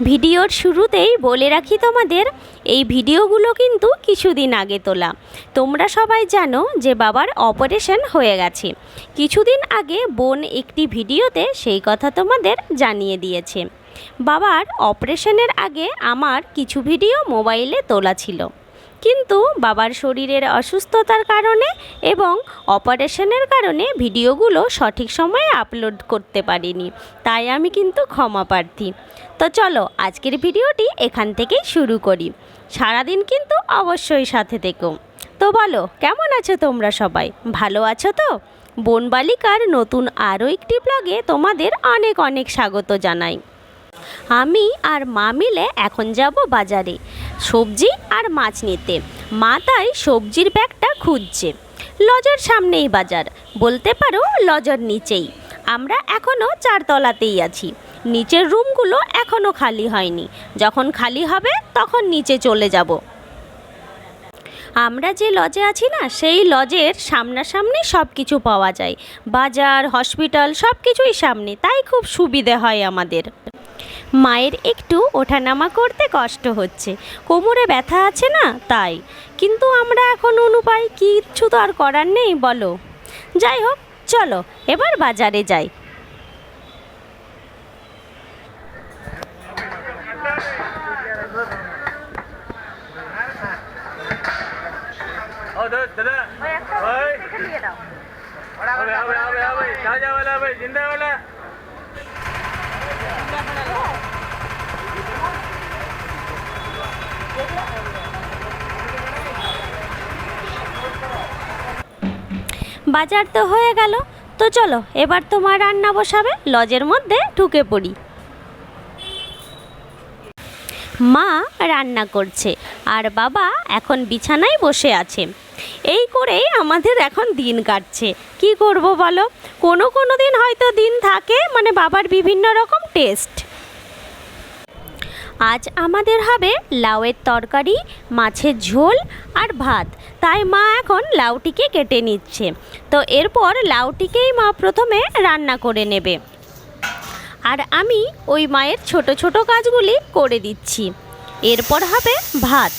ভিডিওর শুরুতেই বলে রাখি তোমাদের, এই ভিডিওগুলো কিন্তু কিছুদিন আগে তোলা। তোমরা সবাই জানো যে বাবার অপারেশন হয়ে গেছে। কিছুদিন আগে বোন একটি ভিডিওতে সেই কথা তোমাদের জানিয়ে দিয়েছে। বাবার অপারেশনের আগে আমার কিছু ভিডিও মোবাইলে তোলা ছিল। কিন্তু বাবার শরীরের অসুস্থতার কারণে এবং অপারেশনের কারণে ভিডিওগুলো সঠিক সময়ে আপলোড করতে পারিনি। তাই আমি কিন্তু ক্ষমা প্রার্থী। তো চলো, আজকের ভিডিওটি এখান থেকেই শুরু করি। সারাদিন কিন্তু অবশ্যই সাথে থেকো। তো বলো, কেমন আছো তোমরা সবাই? ভালো আছো তো? বন বালিকার নতুন আরও একটি ব্লগে তোমাদের অনেক অনেক স্বাগত জানাই। আমি আর মা মিলে এখন যাব বাজারে সবজি আর মাছ নিতে। মা তাই সবজির ব্যাগটা খুঁজছে। লজের সামনেই বাজার। বলতে পারো লজের নিচেই। আমরা এখনও চারতলাতেই আছি। নিচের রুমগুলো এখনও খালি হয়নি। যখন খালি হবে তখন নিচে চলে যাব। আমরা যে লজে আছি না, সেই লজের সামনাসামনি সব কিছু পাওয়া যায়। বাজার, হসপিটাল সব কিছুই সামনে। তাই খুব সুবিধে হয় আমাদের। মায়ের একটু ওঠানামা করতে কষ্ট হচ্ছে কোমরে ব্যথা আছে না তাই কিন্তু আমরা এখন অনুপায় কিচ্ছু তো আর করার নেই বলো যাই হোক চলো এবার বাজারে যাই ও দাদা দাদা ওই হবে হবে হবে হবে তাজাওয়ালা হবে জিন্দাওয়ালা বাজার তো হয়ে গেল। তো চলো, এবার তোমার রান্না বসাবে, লজের মধ্যে ঢুকে পড়ি। মা রান্না করছে, আর বাবা এখন বিছানায় বসে আছে। এই করেই আমাদের এখন দিন কাটছে। কি করব বলো? কোনো কোনো দিন হয়তো দিন থাকে মানে বাবার বিভিন্ন রকম টেস্ট আজ আমাদের হবে লাউয়ের তরকারি, মাছের ঝোল আর ভাত। তাই মা এখন লাউটিকে কেটে নিচ্ছে। তো এরপর লাউটিকেই মা প্রথমে রান্না করে নেবে। আর আমি ওই মায়ের ছোট ছোট কাজগুলি করে দিচ্ছি। এরপর হবে ভাত।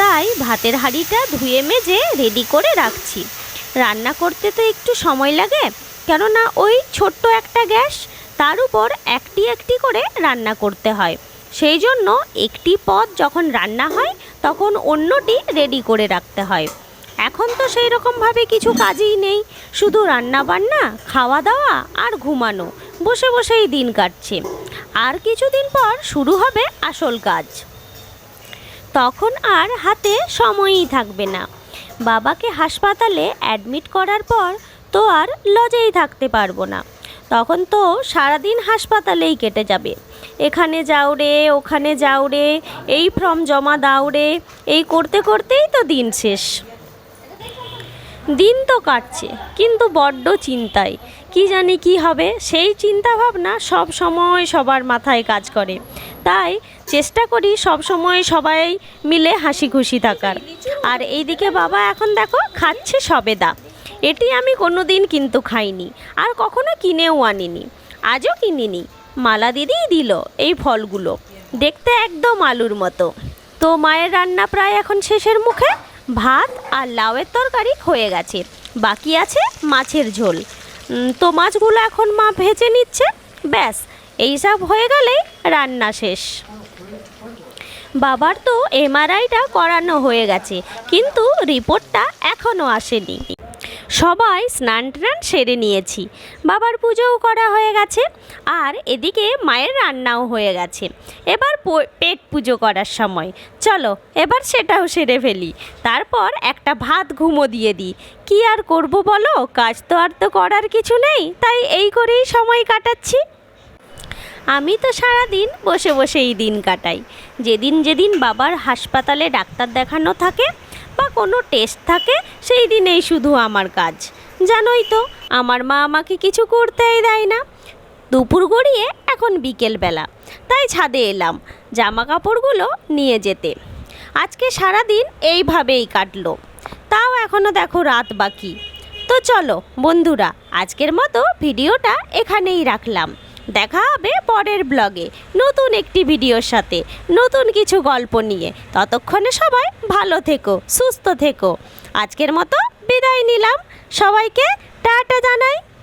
তাই ভাতের হাঁড়িটা ধুয়ে মেজে রেডি করে রাখছি। রান্না করতে তো একটু সময় লাগে, কেননা ওই ছোট্ট একটা গ্যাস, তার উপর একটি একটি করে রান্না করতে হয়। সেই জন্য একটি পদ যখন রান্না হয়, তখন অন্যটি রেডি করে রাখতে হয়। এখন তো সেই রকমভাবে কিছু কাজই নেই। শুধু রান্না বান্না খাওয়া দাওয়া আর ঘুমানো, বসে বসেই দিন কাটছে। আর কিছুদিন পর শুরু হবে আসল কাজ। তখন আর হাতে সময়ই থাকবে না। বাবাকে হাসপাতালে অ্যাডমিট করার পর তো আর লজেই থাকতে পারব না। তখন তো সারাদিন হাসপাতালেই কেটে যাবে। এখানে যাও রে, ওখানে যাও রে, এই ফর্ম জমা দাও রে, এই করতে করতেই তো দিন শেষ। দিন তো কাটছে, কিন্তু বড্ড চিন্তায়। কি জানি কি হবে, সেই চিন্তা ভাবনা সব সময় সবার মাথায় কাজ করে। তাই চেষ্টা করি সব সময় সবাই মিলে হাসি খুশি থাকার। আর এইদিকে বাবা এখন দেখো, খাচ্ছে সবেদা। এটি আমি কোনো দিন কিন্তু খাইনি আর কখনো কিনেও আনিনি, আজও কিনিনি। মালা দিদিই দিল এই ফলগুলো, দেখতে একদম আলুর মতো। তো মায়ের রান্না প্রায় এখন শেষের মুখে, ভাত আর লাউয়ের তরকারি হয়ে গেছে। বাকি আছে মাছের ঝোল। তো মাছগুলো এখন মা ভেজে নিচ্ছে, ব্যাস, এইসব হয়ে গেলেই রান্না শেষ। বাবার তো এমআরআইটা করানো হয়ে গেছে, কিন্তু রিপোর্টটা এখনও আসেনি। সবাই স্নান টান সেরে নিয়েছি। বাবার পুজোও করা হয়ে গেছে, আর এদিকে মায়ের রান্নাও হয়ে গেছে। এবার পেট পুজো করার সময়। চলো, এবার সেটাও সেরে ফেলি। তারপর একটা ভাত ঘুমো দিয়ে দিই। কি আর করব বলো? কাজ তো আর তো করার কিছু নেই, তাই এই করেই সময় কাটাচ্ছি। আমি তো সারাদিন বসে বসেই দিন কাটাই। যেদিন যেদিন বাবার হাসপাতালে ডাক্তার দেখানো থাকে বা কোনো টেস্ট থাকে, সেই দিনেই শুধু আমার কাজ। জানোই তো, আমার মা আমাকে কিছু করতেই দেয় না। দুপুর গড়িয়ে এখন বিকেলবেলা তাই ছাদে এলাম, জামা কাপড়গুলো নিয়ে যেতে। আজকে সারাদিন এইভাবেই কাটলো। তাও এখনও দেখো রাত বাকি। তো চলো, বন্ধুরা, আজকের মতো ভিডিওটা এখানেই রাখলাম। দেখা হবে পরের ব্লগে। নতুন একটি ভিডিওর সাথে। নতুন কিছু গল্প নিয়ে। ততক্ষণে সবাই ভালো থেকো, সুস্থ থেকো। আজকের মতো বিদায় নিলাম। সবাইকে টাটা জানাই।